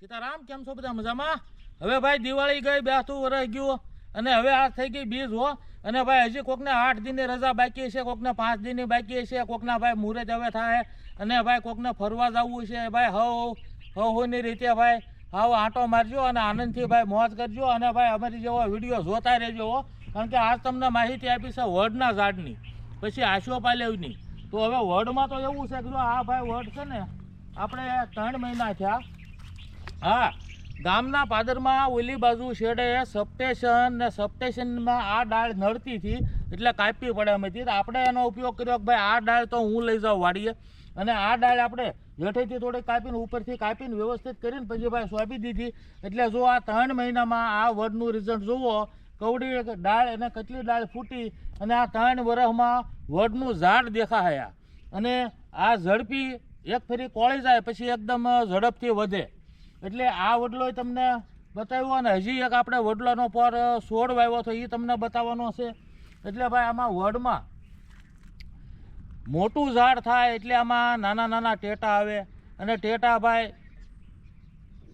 સીતારામ, કેમ છો બધા મજામાં? હવે ભાઈ દિવાળી ગઈ, બેસતું વરસ ગયું અને હવે આ થઈ ગઈ બીજ, હો. અને ભાઈ હજી કોકને આઠ દિનની રજા બાકી છે, કોકને પાંચ દિનની બાકી છે, કોકના ભાઈ મુહૂર્ત હવે થાય. અને ભાઈ કોકને ફરવા જવું છે, ભાઈ હવ હવની રીતે ભાઈ. હાવ આંટો મારજો અને આનંદથી ભાઈ મોજ કરજો અને ભાઈ અમારી જેવો વીડિયો જોતા રહેજો કારણ કે આજ તમને માહિતી આપી છે વડના ઝાડની, પછી આશો પાલેવની તો હવે વડમાં તો એવું છે કે જો આ ભાઈ વડ છે ને, આપણે ત્રણ મહિના થયા હા, ગામના પાદરમાં ઓલી બાજુ શેડે સબસ્ટેશન ને સબસ્ટેશનમાં આ ડાળ નડતી હતી, એટલે કાપી પડે અમે હતી આપણે એનો ઉપયોગ કર્યો કે ભાઈ આ ડાળ તો હું લઈ જાઉં વાડીએ. અને આ ડાળ આપણે હેઠેથી થોડી કાપીને ઉપરથી કાપીને વ્યવસ્થિત કરીને પછી ભાઈ સોંપી દીધી. એટલે જો આ ત્રણ મહિનામાં આ વડનું રિઝલ્ટ જુઓ, કવડી ડાળ અને કચલી ડાળ ફૂટી અને આ ત્રણ વરસમાં વડનું ઝાડ દેખાયા. અને આ ઝડપી એક ફેરી કોળી જાય, પછી એકદમ ઝડપથી વધે. એટલે આ વડલો તમને બતાવ્યો અને હજી એક આપણે વડલાનો પર છોડ વાવ્યો હતો એ તમને બતાવવાનો છે. એટલે ભાઈ આમાં વડમાં મોટું ઝાડ થાય એટલે આમાં નાના નાના ટેટા આવે. અને ટેટા ભાઈ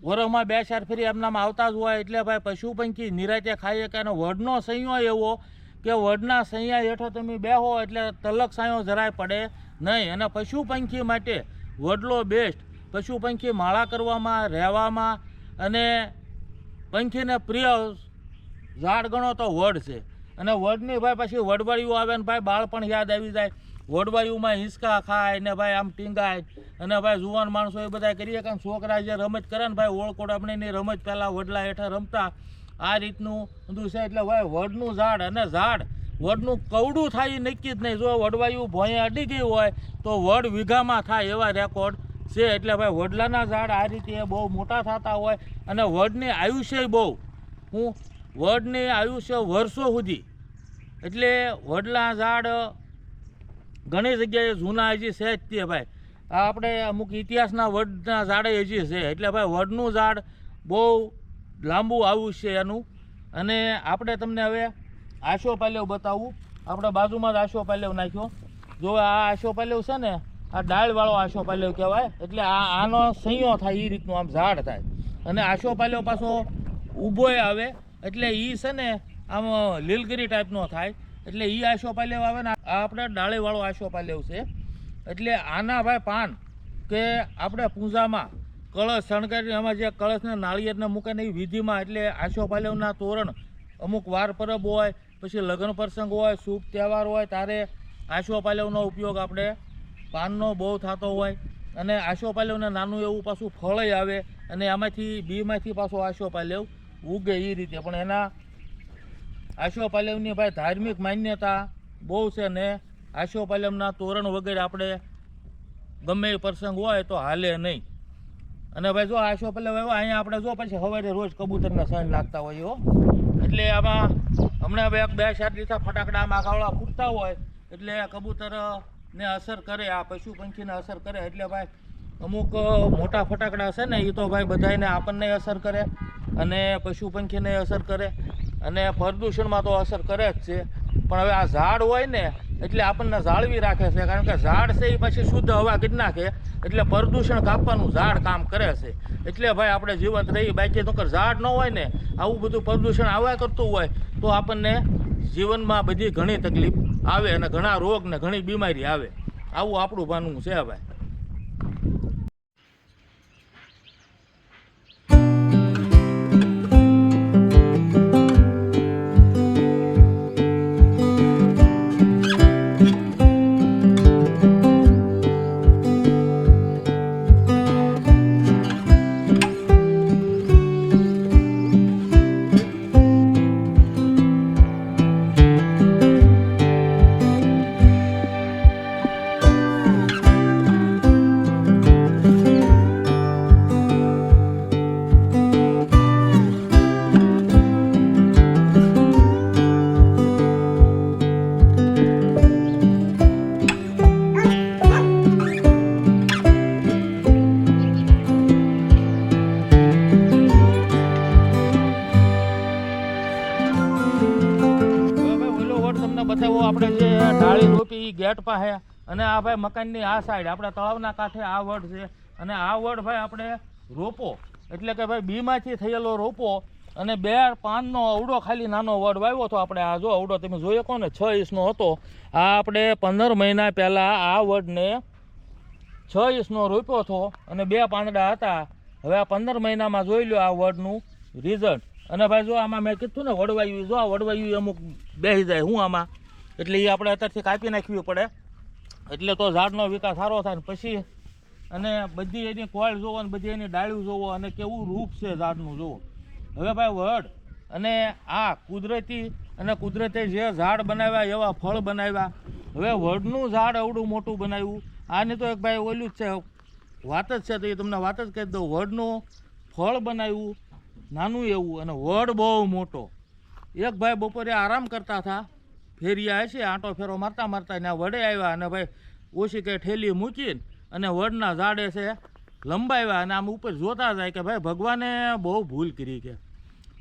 વરોમાં બે ચાર ફેરી એમનામાં આવતા જ હોય એટલે ભાઈ પશુ પંખી નિરાતે ખાઈએ કે અને વડનો સંયો એવો કે વડના સંયા હેઠો તમે બેહો એટલે તલક સાયો જરાય પડે નહીં. અને પશુ પંખી માટે વડલો બેસ્ટ પશુ પંખી માળા કરવામાં, રહેવામાં અને પંખીને પ્રિય ઝાડ ગણો તો વડ છે. અને વડની ભાઈ પછી વડવાળીઓ આવે ને ભાઈ બાળપણ યાદ આવી જાય. વડવાળીઓમાં હિંચકા ખાય ને ભાઈ આમ ટીંગાય. અને ભાઈ જુવાન માણસો એ બધા કરીએ કારણ છોકરા જે રમત કરે ને ભાઈ ઓળકોડામણીની રમત પહેલાં વડલા હેઠળ રમતા. આ રીતનું બધું છે એટલે ભાઈ વડનું ઝાડ અને ઝાડ વડનું કવડું થાય નક્કી જ નહીં. જો વડવાયું ભોંય અડી ગઈ હોય તો વડ વીઘામાં થાય એવા રેકોર્ડ છે એટલે ભાઈ વડલાના ઝાડ આ રીતે બહુ મોટા થતા હોય અને વડની આયુષ્ય બહુ. હું વડની આયુષ્ય વર્ષો સુધી. એટલે વડલા ઝાડ ઘણી જગ્યાએ જૂના હજી છે જ તે ભાઈ. આપણે અમુક ઇતિહાસના વડના ઝાડે હજી છે. એટલે ભાઈ વડનું ઝાડ બહુ લાંબુ છે એનું. અને આપણે તમને હવે આશો પાલ્યવ બતાવું. આપણે બાજુમાં જ આશો પાલ્યવ નાખ્યો. જો આ આશો પાલ્યવ છે ને આ ડાળવાળો આશો પાલ્યવ કહેવાય. એટલે આ આનો સંયો થાય એ રીતનું આમ ઝાડ થાય. અને આશો પાલ્યવ પાછો ઊભોય આવે. એટલે એ છે ને આમ લીલગીરી ટાઈપનો થાય. એટલે એ આશો પાલ્યવ આવે ને આ આપણે ડાળીવાળો આશો પાલ્યવ છે. એટલે આના ભાઈ પાન કે આપણે પૂજામાં કળશ શણગારી એમાં જે કળશને નાળિયેરને મૂકે ને એ વિધિમાં એટલે આશો પાલ્યવના તોરણ અમુક વાર પરબ હોય, પછી લગ્ન પ્રસંગ હોય, શુભ તહેવાર હોય ત્યારે આશો પાલ્યવનો ઉપયોગ આપણે પાનનો બહુ થતો હોય અને આશો પાલ્યવને નાનું એવું પાછું ફળય આવે અને આમાંથી બીમાંથી પાછો આશો પાલ્યવ ઉગે એ રીતે. પણ એના આશો પાલવની ભાઈ ધાર્મિક માન્યતા બહુ છે ને આશો પાલવના તોરણ વગેરે આપણે ગમે એ પ્રસંગ હોય તો હાલે નહીં. અને ભાઈ જો આશો પાલવ આવ્યો અહીંયા આપણે જો પછી સવારે રોજ કબૂતરના સણ લાગતા હોય હો. એટલે આમાં હમણાં હવે બે, ચાર દિવસ ફટાકડા આમાં ફૂટતા હોય એટલે કબૂતરને અસર કરે, આ પશુ પંખીને અસર કરે. એટલે ભાઈ, અમુક મોટા ફટાકડા છે ને એ તો ભાઈ બધાને આપણને અસર કરે અને પશુ પંખીને અસર કરે અને પ્રદૂષણમાં તો અસર કરે જ છે. પણ હવે આ ઝાડ હોય ને, એટલે આપણને જાળવી રાખે છે. કારણ કે ઝાડ છે એ પછી શુદ્ધ હવા કરી નાખે, એટલે પ્રદૂષણ કાપવાનું ઝાડ કામ કરે છે. એટલે ભાઈ આપણે જીવંત રહી બાકી તો ઝાડ ન હોય ને, આવું બધું પ્રદૂષણ આવ્યા કરતું હોય, તો આપણને જીવનમાં બધી ઘણી તકલીફ આવે અને ઘણા રોગ ને ઘણી બીમારી આવે. આવું આપણું ભાનવું છે ભાઈ. ડાળી ગેટ પાસે અને આ ભાઈ મકાનની આ સાઈડ આપણે તળાવના કાંઠે આ વડ છે. અને આ વડ ભાઈ આપણે રોપો. એટલે કે ભાઈ બીમાંથી થયેલો રોપો અને બે પાનનો અવડો ખાલી નાનો વડ વાવ્યો હતો આપણે. આ જો અવડો, તમે જોયો કહો ને છ ઇંચનો હતો. આ આપણે પંદર મહિના પહેલાં આ વડને છ ઇંચનો રોપ્યો હતો અને બે પાંદડા હતા. હવે આ પંદર મહિનામાં જોઈ લો આ વડનું રિઝલ્ટ અને ભાઈ જો આમાં મેં કીધું ને, વડવાયું, જો આ વડવાયું અમુક બેસી જાય હું આમાં. એટલે એ આપણે અત્યારથી કાપી નાખવી પડે. એટલે તો ઝાડનો વિકાસ સારો થાય ને પછી અને બધી એની કોળ જોવો અને બધી એની ડાળીઓ જોવો અને કેવું રૂપ છે ઝાડનું જોવો. હવે ભાઈ વડ અને આ કુદરતી અને કુદરતે જે ઝાડ બનાવ્યા એવા ફળ બનાવ્યા. હવે વડનું ઝાડ અવડું મોટું બનાવ્યું. આની તો એક ભાઈ ઓલું જ છે, વાત જ છે તો એ તમને વાત જ કહી દઉં. વડનું ફળ બનાવ્યું, નાનું એવું અને વડ બહુ મોટો. એક ભાઈ બપોરે આરામ કરતા હતા. ફેરિયા હશે, આંટો ફેરો મારતા મારતા ત્યાં વડે આવ્યા અને ભાઈ ઓછી કે ઠેલી મૂકીને અને વડના ઝાડે છે લંબાવ્યા અને આમ ઉપર જોતા જાય કે ભાઈ ભગવાને બહુ ભૂલ કરી કે.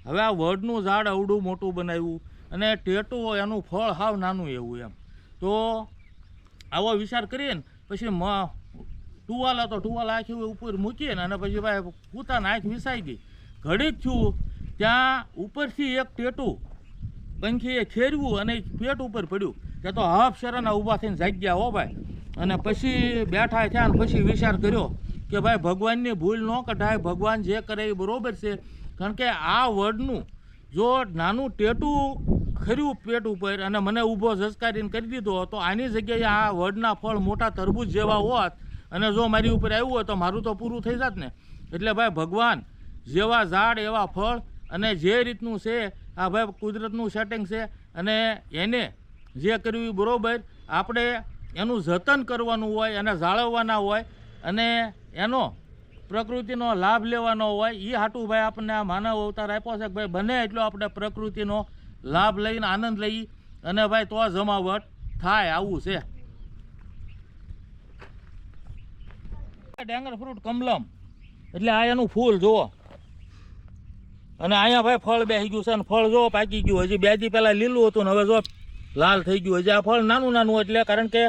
હવે આ વડનું ઝાડ અવડું મોટું બનાવ્યું અને ટેટું એનું ફળ હાવ નાનું એવું એમ. તો આવો વિચાર કરીએ ને, પછી મ ટુવાલા તો ટુવાલા આખી ઉપર મૂકીને અને પછી ભાઈ પોતાના આંખ વિસાઈ ગઈ. ઘડીક થયું, ત્યાં ઉપરથી એક ટેટું પંખીએ ખેરવું અને પેટ ઉપર પડ્યું. કે તો હાફ શેરાના ઊભા થઈને જાગ્યા હો ભાઈ. અને પછી બેઠા થયા અને પછી વિચાર કર્યો કે ભાઈ ભગવાનની ભૂલ ન કઢાય, ભગવાન જે કરે એ બરાબર છે. કારણ કે આ વડનું જો નાનું ટેટું ખર્યું પેટ ઉપર અને મને ઊભો ઝસકારીને કરી દીધો તો આની જગ્યાએ આ વડના ફળ મોટા તરબૂજ જેવા હોત અને જો મારી ઉપર આવ્યું હોય તો મારું તો પૂરું થઈ જાત ને. એટલે ભાઈ ભગવાન જેવા ઝાડ એવા ફળ અને જે રીતનું છે આ ભાઈ કુદરતનું સેટિંગ છે અને એને જે કર્યું એ બરોબર. આપણે એનું જતન કરવાનું હોય, એને જાળવવાના હોય અને એનો પ્રકૃતિનો લાભ લેવાનો હોય એ હાટું ભાઈ આપણને આ માનવ અવતાર આપ્યો છે કે ભાઈ બને એટલો આપણે પ્રકૃતિનો લાભ લઈને આનંદ લઈ અને ભાઈ તો જમાવટ થાય આવું છે. Dragon fruit Kamalam. એટલે આ એનું ફૂલ જુઓ. અને અહીંયા ભાઈ ફળ બેસી ગયું છે અને ફળ જો પાકી ગયું, હજી બે દી પહેલાં લીલું હતું ને હવે જો લાલ થઈ ગયું. હજી આ ફળ નાનું નાનું એટલે, કારણ કે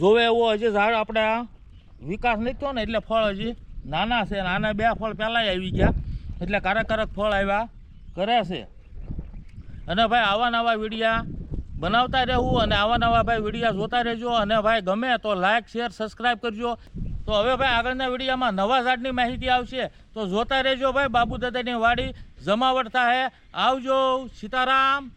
જોવે એવો હજી ઝાડ આપણે વિકાસ નહીં થયો ને એટલે ફળ હજી નાના છે આના બે ફળ પહેલાંય આવી ગયા. એટલે કારક ફળ આવ્યા કરે છે. અને ભાઈ આવા નવા વિડીયા બનાવતા રહેવું અને આવા નવા ભાઈ વિડીયા જોતા રહેજો. અને ભાઈ ગમે તો લાઇક શેર સબસ્ક્રાઈબ કરજો. તો હવે ભાઈ આગળના વિડીયામાં નવા ઝાડની માહિતી આવશે. તો જોતા રહેજો ભાઈ, બાબુ દાદાની વાડી જમાવટ થાય આવજો, સીતારામ.